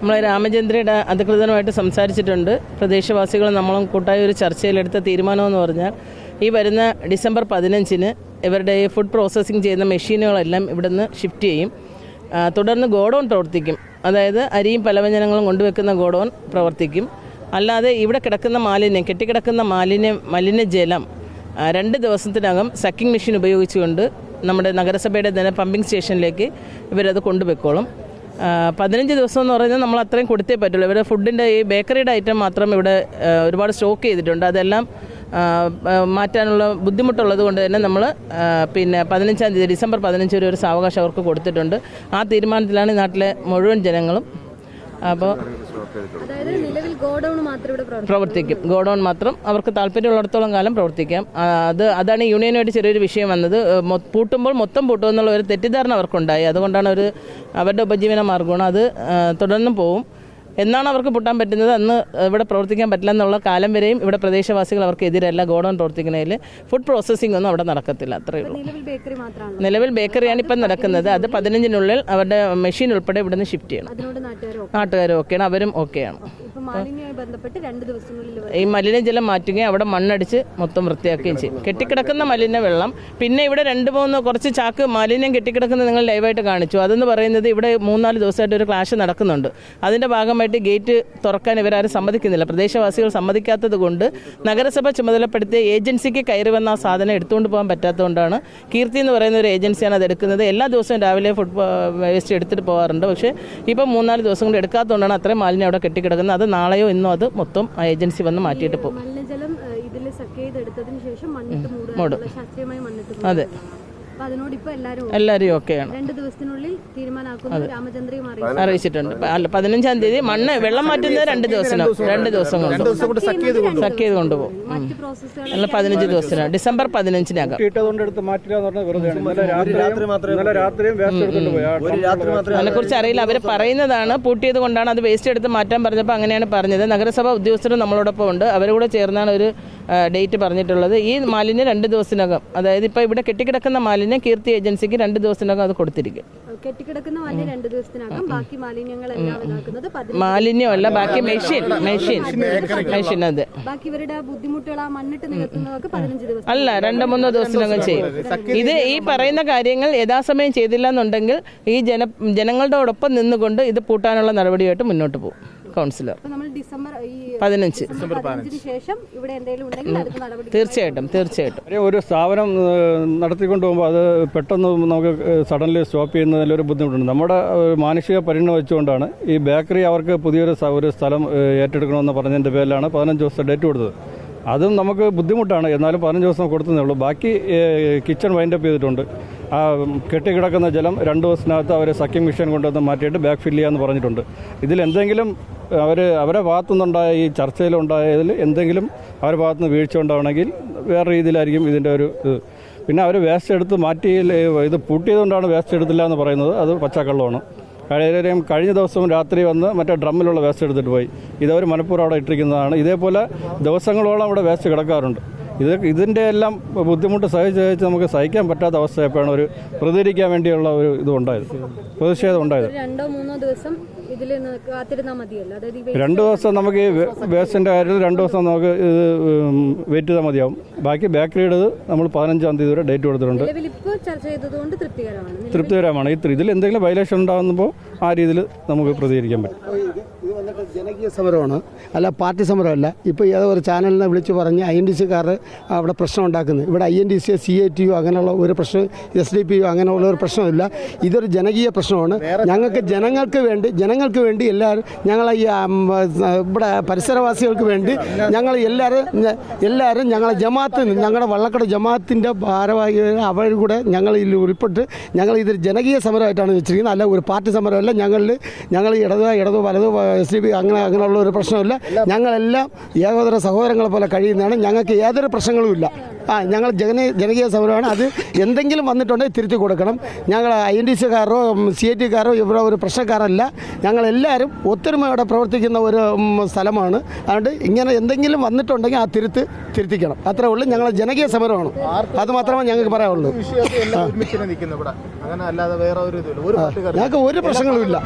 നമ്മൾ രാമചന്ദ്രയുടെ അധികൃതനുമായിട്ട് സംസാരിച്ചിട്ടുണ്ട്. പ്രദേശവാസികൾ നമ്മളും കൂട്ടായി ഒരു ചർച്ചയിലെടുത്ത തീരുമാനമെന്ന് പറഞ്ഞാൽ ഈ വരുന്ന ഡിസംബർ പതിനഞ്ചിന് ഇവരുടെ ഫുഡ് പ്രോസസ്സിംഗ് ചെയ്യുന്ന മെഷീനുകളെല്ലാം ഇവിടുന്ന് ഷിഫ്റ്റ് ചെയ്യും. തുടർന്ന് ഗോഡൗൺ പ്രവർത്തിക്കും. അതായത് അരിയും പലവ്യഞ്ജനങ്ങളും കൊണ്ടുവെക്കുന്ന ഗോഡൗൺ പ്രവർത്തിക്കും. അല്ലാതെ ഇവിടെ കിടക്കുന്ന മാലിന്യം കെട്ടിക്കിടക്കുന്ന മാലിന്യം മലിനജലം രണ്ട് ദിവസത്തിനകം സക്കിംഗ് മെഷീൻ ഉപയോഗിച്ചുകൊണ്ട് നമ്മുടെ നഗരസഭയുടെ തന്നെ പമ്പിംഗ് സ്റ്റേഷനിലേക്ക് ഇവരത് കൊണ്ടുപോയിക്കോളും. ആ, പതിനഞ്ച് ദിവസം എന്ന് പറഞ്ഞാൽ നമ്മൾ അത്രയും കൊടുത്തേ പറ്റുള്ളൂ. ഇവിടെ ഫുഡിന്റെ ഈ ബേക്കറിയുടെ ഐറ്റം മാത്രം ഇവിടെ ഒരുപാട് സ്റ്റോക്ക് ചെയ്തിട്ടുണ്ട്. അതെല്ലാം മാറ്റാനുള്ള ബുദ്ധിമുട്ടുള്ളത് കൊണ്ട് തന്നെ നമ്മൾ പിന്നെ പതിനഞ്ചാം തീയതി ഡിസംബർ പതിനഞ്ച് വരെ ഒരു സാവകാശം അവർക്ക് കൊടുത്തിട്ടുണ്ട്. ആ തീരുമാനത്തിലാണ് നാട്ടിലെ മുഴുവൻ ജനങ്ങളും അപ്പോൾ ഗോഡൌൺ മാത്രം ഇവിടെ പ്രവർത്തിക്കും. ഗോഡൌൺ മാത്രം. അവർക്ക് താല്പര്യമുള്ളിടത്തോളം കാലം പ്രവർത്തിക്കാം. അത് അതാണ് യൂണിയനുമായിട്ട് ചെറിയൊരു വിഷയം വന്നത്. പൂട്ടുമ്പോൾ മൊത്തം പൂട്ടും എന്നുള്ള ഒരു തെറ്റിദ്ധാരണ അവർക്കുണ്ടായി. അതുകൊണ്ടാണ് അവർ അവരുടെ ഉപജീവന മാർഗമാണ് അത് തുടർന്നും പോവും. എന്നാണ് അവർക്ക് പൂട്ടാൻ പറ്റുന്നത്. അന്ന് ഇവിടെ പ്രവർത്തിക്കാൻ പറ്റില്ല എന്നുള്ള കാലം വരെയും ഇവിടെ പ്രദേശവാസികൾ അവർക്ക് എതിരല്ല ഗോഡൗൺ പ്രവർത്തിക്കുന്നതിൽ ഫുഡ് പ്രോസസ്സിംഗ് ഒന്നും അവിടെ നടക്കത്തില്ല. അത്രയേ ഉള്ളൂ. നിലവിൽ ബേക്കറിയാണ് ഇപ്പം നടക്കുന്നത്. അത് പതിനഞ്ചിനുള്ളിൽ അവരുടെ മെഷീൻ ഉൾപ്പെടെ ഇവിടുന്ന് ഷിഫ്റ്റ് ചെയ്യണം. നാട്ടുകാരും ഓക്കെയാണ്. അവരും ഓക്കെയാണ്. ഈ മലിനജലം മാറ്റുകയും അവിടെ മണ്ണടിച്ച് മൊത്തം വൃത്തിയാക്കുകയും ചെയ്യും. കെട്ടിക്കിടക്കുന്ന മലിന വെള്ളം പിന്നെ ഇവിടെ രണ്ട് മൂന്ന് കുറച്ച് ചാക്ക് മാലിന്യം കെട്ടിക്കിടക്കുന്നത് നിങ്ങൾ ലൈവായിട്ട് കാണിച്ചു. അതെന്ന് പറയുന്നത് ഇവിടെ മൂന്നാൽ ദിവസമായിട്ട് ഒരു ക്ലാഷ് നടക്കുന്നുണ്ട്. അതിന്റെ ഭാഗമായിട്ട് ഗേറ്റ് തുറക്കാൻ ഇവരാരും സമ്മതിക്കുന്നില്ല. പ്രദേശവാസികൾ സമ്മതിക്കാത്തത് കൊണ്ട് നഗരസഭ ചുമതലപ്പെടുത്തിയ ഏജൻസിക്ക് കയറി വന്ന ആ സാധനം എടുത്തുകൊണ്ട് പോകാൻ പറ്റാത്തതുകൊണ്ടാണ് കീർത്തി എന്ന് പറയുന്ന ഒരു ഏജൻസിയാണ് അത് എടുക്കുന്നത്. എല്ലാ ദിവസവും രാവിലെ ഫുഡ് വേസ്റ്റ് എടുത്തിട്ട് പോകാറുണ്ട്. പക്ഷേ ഇപ്പം മൂന്നാൽ ദിവസം കൊണ്ട് എടുക്കാത്തതുകൊണ്ടാണ് അത്രയും മാലിന്യം അവിടെ കെട്ടിക്കിടക്കുന്നത്. അത് നാളെയോ ഇന്നോ അത് മൊത്തം ഏജൻസി വന്ന് മാറ്റിയിട്ട് പോകും. അതെ. ഇപ്പൊ എല്ലാവരും എല്ലാവരും ഓക്കെയാണ് അറിയിച്ചിട്ടുണ്ട്. അല്ല പതിനഞ്ചാം തീയതി മണ്ണ് വെള്ളം മാറ്റുന്നത് രണ്ട് ദിവസം രണ്ട് ദിവസം കൊണ്ട് സക്ക് ചെയ്ത് കൊണ്ടുപോകും. മറ്റ് പ്രോസസ്സുകൾ അല്ല പതിനഞ്ച് ദിവസത്തിനാണ് ഡിസംബർ പതിനഞ്ചിനകം അതിനെക്കുറിച്ച് അറിയില്ല. അവർ പറയുന്നതാണ് പൂട്ടിയത് കൊണ്ടാണ് അത് വേസ്റ്റ് എടുത്ത് മാറ്റാൻ പറഞ്ഞപ്പോൾ അങ്ങനെയാണ് പറഞ്ഞത്. നഗരസഭ ഉദ്യോഗസ്ഥരും നമ്മളോടൊപ്പം ഉണ്ട്. അവരും കൂടെ ചേർന്നാണ് ഒരു ഡേറ്റ് പറഞ്ഞിട്ടുള്ളത്. ഈ മാലിന്യം രണ്ട് ദിവസത്തിനകം അതായത് ഇപ്പോൾ ഇവിടെ കെട്ടിക്കിടക്കുന്ന മാലിന്യം കീർത്തി ഏജൻസിക്ക് രണ്ട് ദിവസത്തിനകം അത് കൊടുത്തിരിക്കും. കെട്ടിക്കിടക്കുന്ന മാലിന്യം രണ്ട് ദിവസത്തിനകം ബാക്കി മാലിന്യമല്ല ബാക്കി മെഷീൻ മെഷീൻ മെഷീൻ അത്. ബാക്കി ഇവരുടെ ആ ബുദ്ധിമുട്ടുകൾ ആ മണ്ണിട്ട് നികത്തുന്നതൊക്കെ പതിനഞ്ച് ദിവസം. അല്ല രണ്ടോ മൂന്നോ ദിവസത്തിനകം ചെയ്യും. ഇത് ഈ പറയുന്ന കാര്യങ്ങൾ യഥാസമയം ചെയ്തില്ല എന്നുണ്ടെങ്കിൽ ഈ ജന ജനങ്ങളോടൊപ്പം നിന്നുകൊണ്ട് ഇത് പൂട്ടാനുള്ള നടപടിയായിട്ട് മുന്നോട്ട് പോകും. കൗൺസിലർ അപ്പൊ നമ്മൾ ഡിസംബർ ഈ പതിനഞ്ച്. തീർച്ചയായിട്ടും തീർച്ചയായിട്ടും. ഒരു സ്ഥാപനം നടത്തിക്കൊണ്ട് പോകുമ്പോൾ അത് പെട്ടെന്ന് നമുക്ക് സഡൻലി സ്റ്റോപ്പ് ചെയ്യുന്നതിൽ ഒരു ബുദ്ധിമുട്ടുണ്ട്. നമ്മുടെ മാനുഷിക പരിഗണന വെച്ചുകൊണ്ടാണ് ഈ ബേക്കറി അവർക്ക് പുതിയൊരു ഒരു സ്ഥലം ഏറ്റെടുക്കണമെന്ന് പറഞ്ഞതിന്റെ പേരിലാണ് പതിനഞ്ച് ദിവസത്തെ ഡേറ്റ് കൊടുത്തത്. അതും നമുക്ക് ബുദ്ധിമുട്ടാണ് എന്നാലും പതിനഞ്ച് ദിവസം കൊടുത്തതേ ഉള്ളൂ. ബാക്കി കിച്ചൺ വൈൻഡപ്പ് ചെയ്തിട്ടുണ്ട്. ആ കെട്ടിക്കിടക്കുന്ന ജലം രണ്ട് ദിവസത്തിനകത്ത് അവർ സഖ്യം മിഷൻ കൊണ്ടുവന്ന് മാറ്റിയിട്ട് ബാക്ക് ഫില്ല് ചെയ്യാമെന്ന് പറഞ്ഞിട്ടുണ്ട്. ഇതിൽ എന്തെങ്കിലും അവർ അവരെ ഭാഗത്തുനിന്നുണ്ടായ ഈ ചർച്ചയിലുണ്ടായതിൽ എന്തെങ്കിലും അവരുടെ ഭാഗത്തുനിന്ന് വീഴ്ച ഉണ്ടാവണമെങ്കിൽ വേറെ രീതിയിലായിരിക്കും ഇതിന്റെ ഒരു ഇത്. പിന്നെ അവർ വേസ്റ്റ് എടുത്ത് മാറ്റി ഇത് പൂട്ടിയതുകൊണ്ടാണ് വേസ്റ്റ് എടുത്തില്ല എന്ന് പറയുന്നത്. അത് പച്ചക്കള്ളമാണ്. കഴിയും കഴിഞ്ഞ ദിവസം രാത്രി വന്ന് മറ്റേ ഡ്രമ്മിലുള്ള വേസ്റ്റ് എടുത്തിട്ട് പോയി. ഇതവർ മനഃപൂർവം അവിടെ ഇട്ടിരിക്കുന്നതാണ്. ഇതേപോലെ ദിവസങ്ങളോളം അവിടെ വേസ്റ്റ് കിടക്കാറുണ്ട്. ഇത് ഇതിന്റെ എല്ലാം ബുദ്ധിമുട്ട് സഹിച്ച് സഹിച്ച് നമുക്ക് സഹിക്കാൻ പറ്റാത്ത അവസ്ഥയപ്പോഴാണ് ഒരു പ്രതികരിക്കാൻ വേണ്ടിയുള്ള ഒരു ഇത് ഉണ്ടായത്. പ്രതിഷേധം ഉണ്ടായത്. രണ്ടോ മൂന്നോ ദിവസം ഇതിൽ കാത്തിരുന്നാൽ മതിയല്ലോ. അതായത് രണ്ട് ദിവസം നമുക്ക് ഈ വേസ്റ്റിന്റെ കാര്യത്തിൽ രണ്ട് ദിവസം നമുക്ക് ഇത് വെയിറ്റ് ചെയ്താൽ മതിയാവും. ബാക്കി ബേക്കറിയുടേത് നമ്മൾ പതിനഞ്ചാം തീയതി വരെ ഡേറ്റ് കൊടുത്തിട്ടുണ്ട്. തൃപ്തികരമാണ്. ഈ ഇതിൽ എന്തെങ്കിലും വയലേഷൻ ഉണ്ടാകുമ്പോൾ ആ രീതിയിൽ നമുക്ക് പ്രതികരിക്കാൻ പറ്റും. ജനകീയ സമരമാണ്. അല്ല പാർട്ടി സമരമല്ല. ഇപ്പോൾ ഏതോ ഒരു ചാനലിനെ വിളിച്ച് പറഞ്ഞ് ഐ എൻ ഡി സിക്കാർ അവിടെ പ്രശ്നം ഉണ്ടാക്കുന്നത് ഇവിടെ I N D C C I T U അങ്ങനെയുള്ള ഒരു പ്രശ്നം എസ് ഡി പി യു അങ്ങനെയുള്ള ഒരു പ്രശ്നമില്ല. ഇതൊരു ജനകീയ പ്രശ്നമാണ്. ഞങ്ങൾക്ക് ജനങ്ങൾക്ക് വേണ്ടി ജനങ്ങൾക്ക് വേണ്ടി എല്ലാവരും ഞങ്ങൾ ഈ ഇവിടെ പരിസരവാസികൾക്ക് വേണ്ടി ഞങ്ങൾ എല്ലാവരും എല്ലാവരും ഞങ്ങളെ ജമാഅത്ത് ഞങ്ങളുടെ വള്ളക്കട ജമാഅത്തിന്റെ ഭാരവാഹി അവർ കൂടെ ഞങ്ങൾ ഇതിൽ ഉൾപ്പെട്ട് ഞങ്ങൾ ഇതൊരു ജനകീയ സമരമായിട്ടാണ് വെച്ചിരിക്കുന്നത്. അല്ല ഒരു പാർട്ടി സമരമല്ല. ഞങ്ങളിൽ ഞങ്ങൾ ഇടതോ ഇടതോ വലതോ എസ് ഡി പി അങ്ങനെ അങ്ങനെയുള്ള ഒരു പ്രശ്നമില്ല. ഞങ്ങളെല്ലാം ഏകോദര സഹോദരങ്ങളെ പോലെ കഴിയുന്നതാണ്. ഞങ്ങൾക്ക് യാതൊരു പ്രശ്നങ്ങളുമില്ല ആ ഞങ്ങൾ ജന ജനകീയ സമരമാണ്. അത് എന്തെങ്കിലും വന്നിട്ടുണ്ടെങ്കിൽ തിരുത്തി കൊടുക്കണം. ഞങ്ങൾ ഐ എൻ ഡി സിക്കാരോ സി ഐ ടിക്കാരോ ഇവിടെ ഒരു പ്രശ്നക്കാരല്ല. ഞങ്ങളെല്ലാവരും ഒത്തൊരുമയോടെ പ്രവർത്തിക്കുന്ന ഒരു സ്ഥലമാണ്. അതുകൊണ്ട് ഇങ്ങനെ എന്തെങ്കിലും വന്നിട്ടുണ്ടെങ്കിൽ ആ തിരുത്ത് തിരുത്തിക്കണം. അത്രേ ഉള്ളൂ. ഞങ്ങൾ ജനകീയ സമരമാണ്. അത് മാത്രമേ ഞങ്ങൾക്ക് പറയാനുള്ളൂ. ഞങ്ങൾക്ക് ഒരു പ്രശ്നങ്ങളും ഇല്ല.